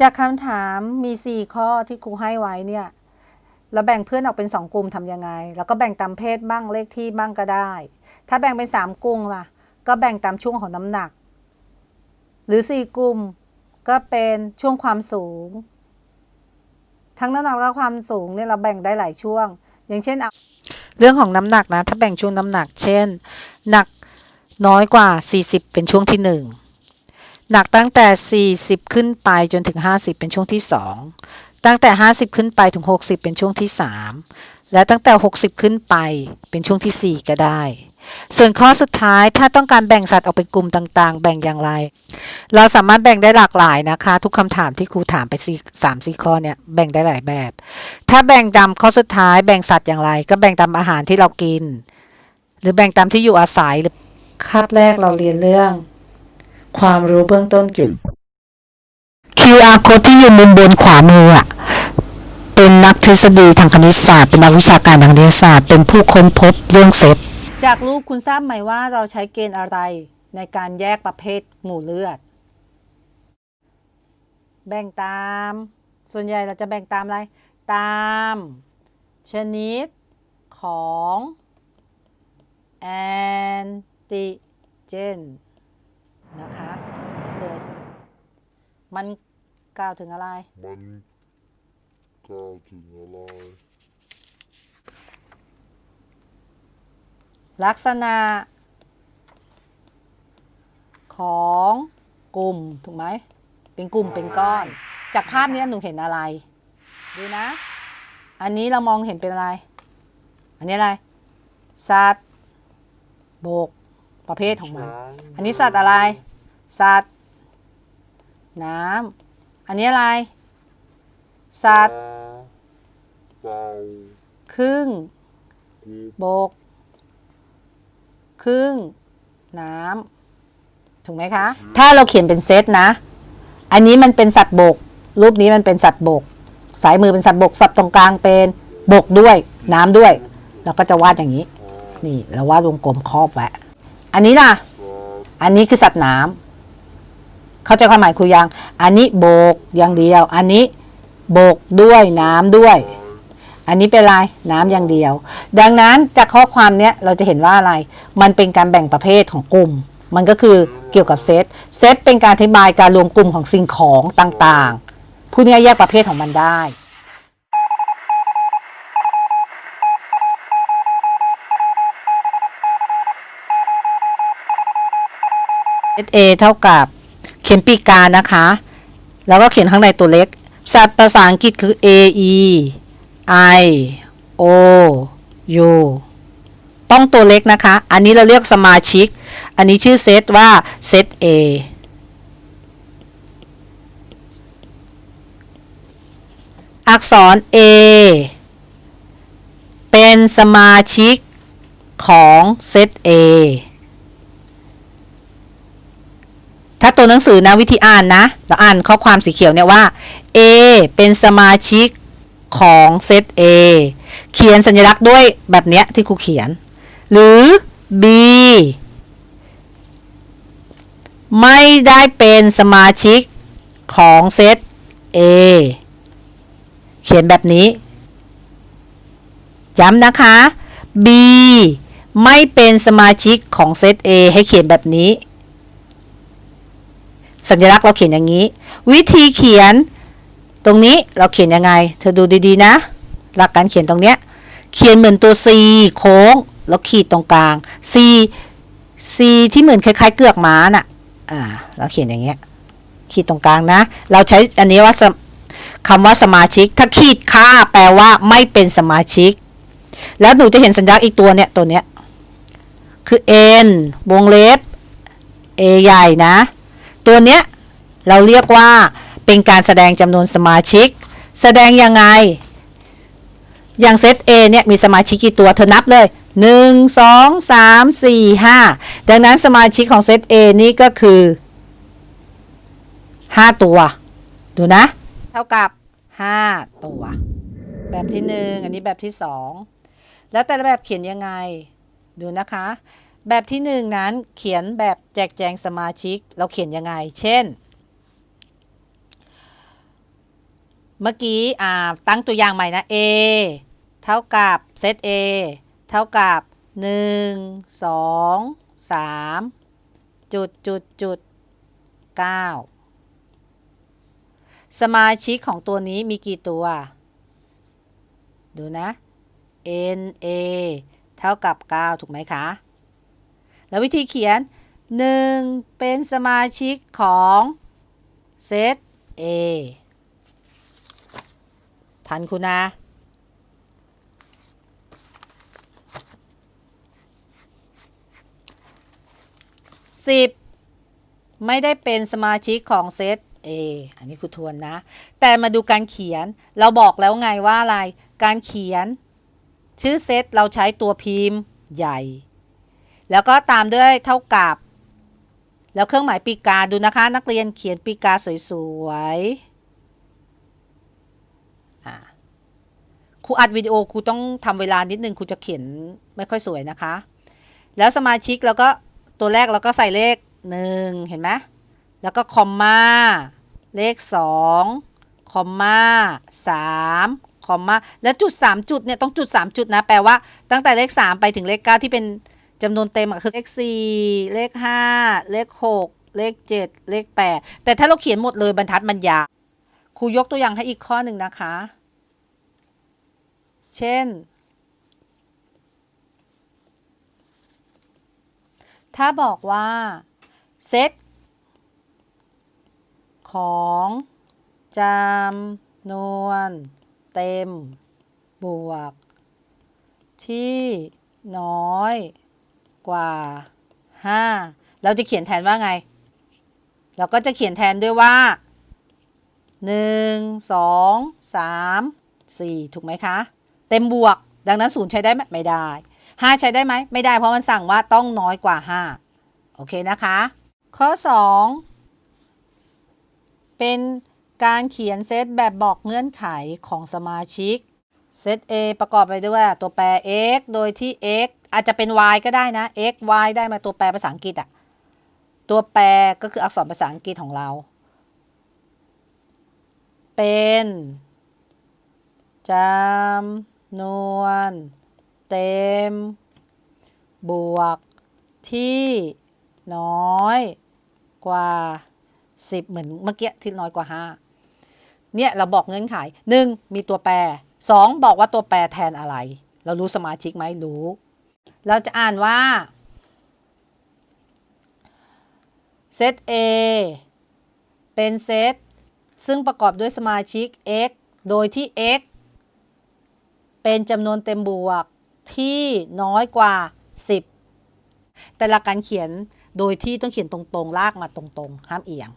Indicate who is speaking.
Speaker 1: จากคำถามมี 4 ข้อที่ครูให้ไว้เนี่ยเราแบ่งเพื่อนออกเป็น 2 กลุ่มทำยังไง แล้วก็แบ่งตามเพศบ้างเลขที่บ้างก็ได้ ถ้าแบ่งเป็น 3 กลุ่มล่ะ ก็แบ่งตามช่วงของน้ำหนัก หรือ 4 กลุ่มก็เป็นช่วงความสูง ทั้งน้ำหนักและความสูงเนี่ยเราแบ่งได้หลายช่วง อย่างเช่นเอาเรื่องของน้ำหนักนะ ถ้าแบ่งช่วงน้ำหนัก เช่น หนักน้อยกว่า 40 เป็นช่วงที่ 1 หนักตั้งแต่ 40 ขึ้นไปจนถึง 50 เป็นช่วงที่ 2 ตั้งแต่ 50 ขึ้นไปถึง 60 เป็นช่วงที่ 3 และตั้งแต่ 60 ขึ้นไปเป็นช่วงทีสี่ 4 ก็ได้ ส่วนข้อสุดท้ายถ้าต้องการแบ่งสัตว์ออกเป็นกลุ่มต่างๆ แบ่งอย่างไร เราสามารถแบ่งได้หลากหลายนะคะ ทุกคำถามที่ครูถามไปสามสี่ข้อเนี่ยแบ่งได้หลายแบบ ถ้าแบ่งตามข้อสุดท้ายแบ่งสัตว์อย่างไร ก็แบ่งตามอาหารที่เรากิน หรือแบ่งตามที่อยู่อาศัยหรือคาบแรกเราเรียนเรื่อง ความรู้เบื้องต้นเกี่ยว QR code ที่อยู่มุมบนขวามืออะเป็นนักทฤษฎีทางคณิตศาสตร์ เป็นนักวิชาการทางคณิตศาสตร์ เป็นผู้ค้นพบเรื่องเซตจากรูปคุณทราบไหมว่าเราใช้เกณฑ์อะไรในการแยกประเภทหมู่เลือด แบ่งตาม ส่วนใหญ่เราจะแบ่งตามอะไร ตาม ชนิดของแอนติเจน นะคะเลยมันกล่าวถึงอะไร
Speaker 2: มันกล่าวถึงอะไร
Speaker 1: ลักษณะ ของกลุ่มถูกไหม เป็นกลุ่มเป็นก้อน จากภาพนี้หนูเห็นอะไร ดูนะ อันนี้เรามองเห็นเป็นอะไร อันนี้อะไร สัตว์ บก ประเภทของมัน อันนี้สัตว์อะไร สัตว์ น้ำ อันนี้อะไร สัตว์
Speaker 2: เป่า
Speaker 1: ครึ่ง
Speaker 2: กู
Speaker 1: บก ครึ่ง น้ำ ถูกไหมคะ ถ้าเราเขียนเป็นเซตนะ อันนี้มันเป็นสัตว์บก รูปนี้มันเป็นสัตว์บก สายมือเป็นสัตว์บก สัตว์ตรงกลางเป็นบกด้วย น้ำด้วย เราก็จะวาดอย่างนี้ นี่เราวาดวงกลมครอบไว้ อันนี้ล่ะ อันนี้คือสัตว์น้ำเข้าใจความหมายครูยัง อันนี้โบกอย่างเดียว อันนี้โบกด้วยน้ำด้วย อันนี้เป็นลายน้ำอย่างเดียว ดังนั้นจากข้อความเนี้ยเราจะเห็นว่าอะไร มันเป็นการแบ่งประเภทของกลุ่ม มันก็คือเกี่ยวกับเซต เซตเป็นการอธิบายการรวมกลุ่มของสิ่งของต่างๆ ผู้นี้แยกประเภทของมันได้ SA เท่ากับเขียนปีกานะคะ แล้วก็เขียนข้างในตัวเล็กสัตว์ภาษาอังกฤษคือ A E I O U ต้องตัวเล็กนะคะ อันนี้เราเรียกสมาชิก อันนี้ชื่อเซตว่าเซต A อักษร A เป็นสมาชิกของเซต A ถ้าตัวหนังสือนะวิธีอ่านนะ เราอ่านข้อความสีเขียวเนี่ยว่า A เป็นสมาชิกของเซต A เขียนสัญลักษณ์ด้วยแบบเนี้ยที่ครูเขียน หรือ B ไม่ได้เป็นสมาชิกของเซต A เขียนแบบนี้ ย้ำนะคะ B ไม่เป็นสมาชิกของเซต A ให้เขียนแบบนี้ สัญลักษณ์เราเขียนอย่างนี้ วิธีเขียนตรงนี้เราเขียนยังไง เธอดูดีๆนะ หลักการเขียนตรงเนี้ยเขียนเหมือนตัว C โค้งแล้วขีดตรงกลาง C C ที่เหมือนคล้ายๆ เกือกม้าน่ะอ่าเราเขียนอย่างเงี้ยขีดตรงกลางนะ เราใช้อันนี้ว่าคำว่าสมาชิก ถ้าขีดค่าแปลว่าไม่เป็นสมาชิก แล้วหนูจะเห็นสัญลักษณ์อีกตัวเนี้ยตัวเนี้ยคือ N วงเล็บ A ใหญ่นะ ตัวเนี้ยเราเรียกว่าเป็นการแสดงจำนวนสมาชิก แสดงยังไง อย่างเซต A เนี่ยมีสมาชิกกี่ตัวเธอนับเลย 1 2 3 4 5 ดังนั้นสมาชิกของเซต A นี่ก็คือ 5 ตัว ดูนะ เท่ากับ 5 ตัว แบบที่ 1 อันนี้แบบที่ 2 แล้วแต่ละแบบเขียนยังไง ดูนะคะ แบบที่หนึ่งนั้นเขียนแบบแจกแจงสมาชิก เราเขียนยังไง เช่น เมื่อกี้ตั้งตัวอย่างใหม่นะ A เท่ากับเซต A เท่ากับ 1 2 3 จุดจุดจุด9สมาชิกของตัวนี้มีกี่ตัว ดูนะ N A เท่ากับ 9 ถูกไหมคะ แล้ววิธีเขียน 1 เป็นสมาชิกของเซต A ทันคุณนะ10ไม่ได้เป็นสมาชิกของเซต A อันนี้คุณทวนนะ แต่มาดูการเขียนเราบอกแล้วไงว่าอะไร การเขียน ชื่อเซตเราใช้ตัวพิมพ์ใหญ่ แล้วก็ตามด้วยเท่ากับ แล้วเครื่องหมายปีกาดูนะคะ นักเรียนเขียนปีกาสวยๆครูอัดวิดีโอครูต้องทำเวลานิดนึงครูจะเขียนไม่ค่อยสวยนะคะ แล้วสมาชิกแล้วก็ตัวแรกเราก็ใส่เลขหนึ่งเห็นไหมแล้วก็คอมมาเลขสองคอมมาสามคอมมาแล้วจุดสามจุดเนี่ยต้องจุดสามจุดนะ แปลว่าตั้งแต่เลขสามไปถึงเลขเก้าที่เป็น จำนวนเต็มอะคือเลขสี่เลขห้าเลขหกเลขเจ็ดเลขแปดแต่ถ้าเราเขียนหมดเลยบรรทัดมันยาวครูยกตัวอย่างให้อีกข้อหนึ่งนะคะ เช่น ถ้าบอกว่าเซตของจำนวนเต็มบวกที่น้อย กว่า 5 เราจะเขียนแทนว่าไง เราก็จะเขียนแทนด้วยว่า 1 2 3 4 ถูกไหมคะ เต็มบวก ดังนั้นศูนย์ใช้ได้ไหมไม่ได้ 5 ใช้ได้ไหมไม่ได้เพราะมันสั่งว่าต้องน้อยกว่า 5 โอเคนะคะ ข้อ 2 เป็นการเขียนเซตแบบบอกเงื่อนไขของสมาชิกเซต A ประกอบไปด้วยตัวแปร x โดยที่ x อาจจะเป็น y ก็ได้นะ x y ได้มาตัวแปรภาษาอังกฤษอะตัวแปรก็คืออักษรภาษาอังกฤษของเรา เป็นจำนวน เต็ม บวกที่น้อยกว่า 10 เหมือนเมื่อกี้ที่น้อยกว่า 5 เนี่ย เราบอกเงื่อนไข 1. มีตัวแปร 2. บอกว่าตัวแปรแทนอะไร เรารู้สมาชิกไหมรู้ เราจะอ่านว่าเซต A เป็นเซตซึ่งประกอบด้วยสมาชิก x โดยที่ x เป็นจำนวนเต็มบวกที่น้อยกว่า 10 แต่หลักการเขียนโดยที่ต้องเขียนตรงๆ ลากมาตรงๆ ห้ามเอียง